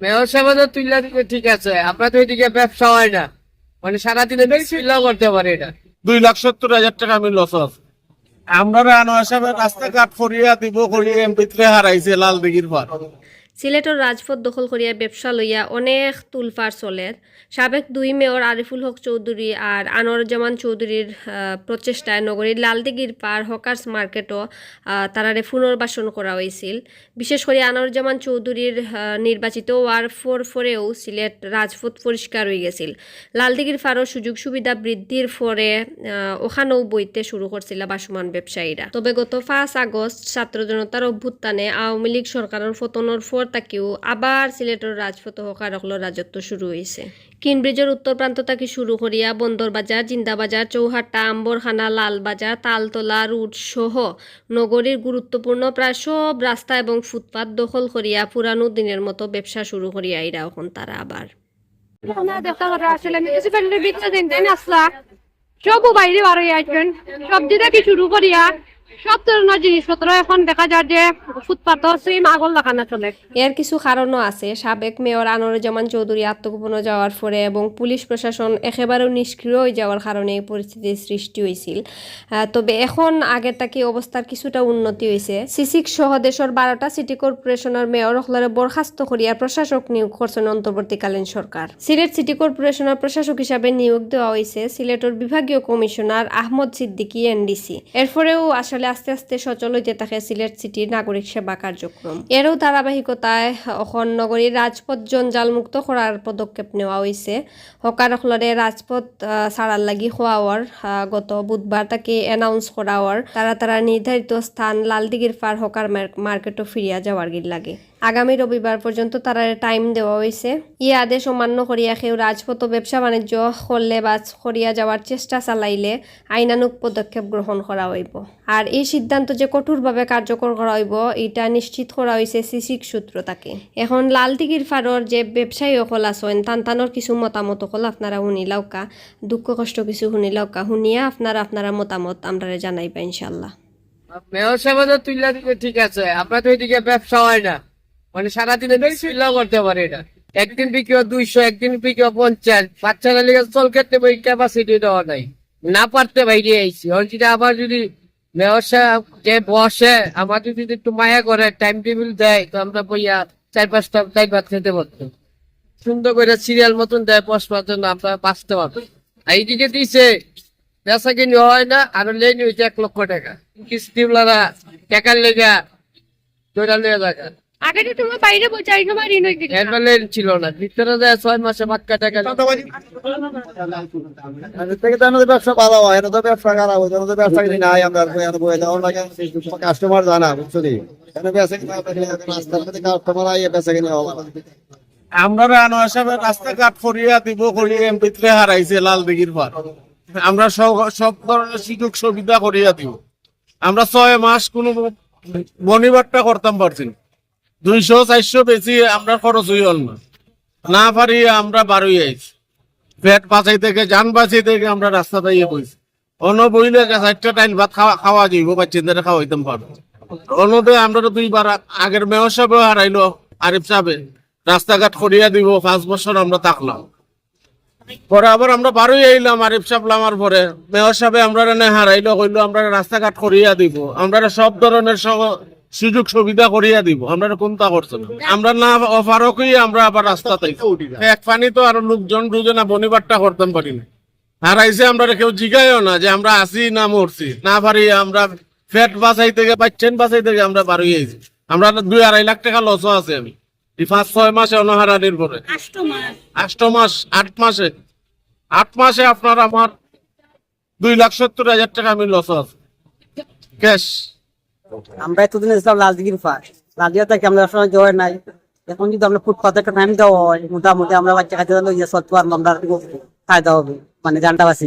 Mayor সাহেব তো তুললা দিকে ঠিক আছে আমরা তো এদিকে ব্যবসা হয় না। মানে সারাদিনে তুইলা করতে পারে এটা। দুই লাখ সত্তর হাজার টাকা আমি লস আছে আমরা আনোয়ার সাহেবের রাস্তাঘাট ফরিয়া দিব করিয়ে এমপিত্রে হারাইছে লাল দিঘির পার। সিলেটর রাজপথ দখল করিয়া ব্যবসা লইয়া অনেক তুলফার চলে। সাবেক দুই মেয়র আরিফুল হক চৌধুরী আর আনোয়ারুজ্জামান চৌধুরীর প্রচেষ্টায় নগরীর লালদিঘির পার হকার্স মার্কেটও তারারে পুনর্বাসন করা হয়েছিল বিশেষ করে আনোয়ারুজ্জামান চৌধুরীর নির্বাচিত ওয়ার ফোর ফোরেও সিলেট রাজপথ পরিষ্কার হয়ে গেছিল। লালদিঘির পারও সুযোগ সুবিধা বৃদ্ধির ফলে ওখানেও বইতে শুরু করছিল বাসমান ব্যবসায়ীরা তবে গত পাঁচ আগস্ট ছাত্র জনতার অভ্যুত্থানে আওয়ামী লীগ সরকারের পতনের পর তাকেও আবার সিলেটের রাজপথ হকারকল রাজত্ব শুরু হয়েছে কিনব্রিজের উত্তর প্রান্ত থেকে শুরু করিয়া বন্দর বাজার জিন্দাবাজার চৌহাট্টা, আম্বরখানা লালবাজার তালতলা, রুট সহ নগরীর গুরুত্বপূর্ণ প্রায় সব রাস্তা এবং ফুটপাত দখল করিয়া পুরানো দিনের মতো ব্যবসা শুরু করিয়া এরা এখন তারা আবার। সব বাইরে বার আসবেন। সবজি থেকে শুরু করিয়া সব ধরনের জিনিসপত্র এখন দেখা যায় যে ফুটপাত সেম আগল লাগানো চলে। এর কিছু কারণও আছে। সাবেক মেয়র আনোয়ারুজ্জামান চৌধুরী আত্মগোপনে যাওয়ার পরে এবং পুলিশ প্রশাসন একেবারেও নিষ্ক্রিয় হয়ে যাওয়ার কারণে এই পরিস্থিতির সৃষ্টি হয়েছিল। তবে এখন আগের তাকে অবস্থার কিছুটা উন্নতি হয়েছে? সিসিক সহ দেশের বারোটা সিটি কর্পোরেশনের মেয়র হলরে বরখাস্ত করিয়া প্রশাসক নিয়োগ করছেন অন্তর্বর্তীকালীন সরকার। সিলেট সিটি কর্পোরেশনের প্রশাসক হিসাবে নিয়োগ দেওয়া হয়েছে সিলেটের বিভাগীয় কমিশনার আহমদ সিদ্দিকী, এনডিসি। এরপরেও আসলে আস্তে আস্তে সচল হইতে থাকে সিলেট সিটির নাগরিক সেবা কার্যক্রম। এরও ধারাবাহিকতায় অখন নগরীর রাজপথ জঞ্জালমুক্ত করার পদক্ষেপ নেওয়া হয়েছে হকারখলরে রাজপথ ছাড়ার লাগি হওয়ার গত বুধবার তাকে অ্যানাউন্স করা হওয়ার। তারা তারা নির্ধারিত স্থান লালদিগির পার হকার মার- মার্কেটও ফিরিয়া যাওয়ার গির লাগে আগামী রবিবার পর্যন্ত তারা টাইম দেওয়া হয়েছে। ই আদেশ অমান্য করিয়া কেউ রাজপথ ব্যবসা বাণিজ্য করলে বা করিয়া যাওয়ার চেষ্টা চালাইলে আইনানুক পদক্ষেপ গ্রহণ করা হইব। আর এই সিদ্ধান্ত যে কঠোরভাবে কার্যকর করা হইব, এটা নিশ্চিত করা হয়েছে সিসিক সূত্র তাকে। এখন লালদিঘির ফারর যে ব্যবসায়ী অকল আছেন, তান্তানোর কিছু মতামত অকল আপনারা শুনিলাওকা দুঃখ, কষ্ট কিছু শুনিলাওকা শুনিয়া আপনারা আপনারা মতামত আমরা জানাইবা ইনশাল্লাহ মেয়র সাহেব ঠিক আছে। আপনার তো ওইদিকে ব্যবসা হয় না। মানে সারাদিনে বিসমিল্লাহ করতে পারে এটা। একদিন বিক্রি দুইশো একদিন বিক্রি পঞ্চাশ। বাচ্চারা লিগে চল কেটে ওই ক্যাপাসিটি দেওয়া নাই। না পারতে বাইরে আইছি। যদি আবার যদি সাহেব যে বসে আমার যদি একটু মায়া করে টাইম টেবিল দেয় তো আমরা বইয়া চার পাঁচটা চার ভাত খেতে পারতাম সুন্দর করে সিরিয়াল মতন দেয় বসবার জন্য আমরা বাঁচতে পারব। আর এইদিকে দিছে বেচা কিনি হয় না আর লেনি হইছে এক লক্ষ টাকা। কিস্তিওয়ালারা টাকার লেগা দুইটা লেগে আগে তো তোমার বাইরে বোঝাই তোমার ঋণ হয়ে গেছে। এরপর লেন ছিল না। ভিতরে দেয় ছয় মাসে বাক্কা টাকা থেকে তো আমাদের ব্যবসা ভালো হয় এনে তো ব্যবসা খারাপ হয় আমাদের ব্যবসা কিছু নাই আমরা বয়ে যাওয়ার লাগে কাস্টমার জানা বুঝছ নি? এনে বেচা রাস্তার মধ্যে কাস্টমার আইয়ে বেচা কিনা হবে। আমরা আনোয়ার সাহেবের রাস্তাঘাট দিব করিয়ে এমপিত্রে হারাইছে লাল দিঘির পার আমরা সব সব ধরনের সুযোগ সুবিধা করিয়া দিব। আমরা ছয় মাস কোনো বনিবারটা করতাম পারছি না। দুইশো, চারশো বেশি আমরা খরচ হই না। না পারি আমরা বারোই আইছি। পেট বাঁচাই থেকে, যান বাঁচাই থেকে আমরা রাস্তা দিয়ে বইছি। অন্য বইলে চারটা টাইম ভাত খাওয়া খাওয়া যাইব, বাচ্চাদের খাওয়াইতাম পারব অন্যতে আমরা দুইবার আগের মেয়র সাহেব হারাইলো, আরিফ সাহেব। রাস্তাঘাট করিয়া দিব, পাঁচ বছর আমরা থাকলাম। পরে আবার আমরা বারোই আইলাম, আরিফ সাহেব লামার পরে। মেয়র সাহেব আমরা হারাইলো, কইলো আমরা রাস্তাঘাট করিয়া দিব। আমরা সব ধরনের সুযোগ সুবিধা করিয়া দিব আমরা কোনটা করছে না। আমরা না অফারও কই আমরা আবার রাস্তাতে এক পানি তো আরও লোকজন দুজনা বনিবারটা করতাম পারি না। হারাইছে আমরা কেউ জিগাইও না যে আমরা আসি না মরছি। না পারি আমরা ফ্যাট বাঁচাই থেকে পাচ্ছেন বাঁচাই থেকে আমরা বারোই আইছি। আমরা দুই আড়াই লাখ টাকা লসও আছে আমি। এই পাঁচ ছয় মাসে অনহারানির পরে আষ্ট মাস। আট মাসে। আট মাসে আপনার আমার দুই লাখ সত্তর হাজার টাকা আমি লস আছে। ক্যাশ আমরা এতদিন এসেছিলাম লালদিঘির ফার লালদিঘা থেকে আমরা সময় জয় নাই? এখন যদি আমরা ফুটপাতে একটা টাইম দেওয়া হয়, মোটামুটি আমরা বাচ্চা লইয়া সত্য আর আমরা ফায়দা হবে মানে জানটা বাঁচি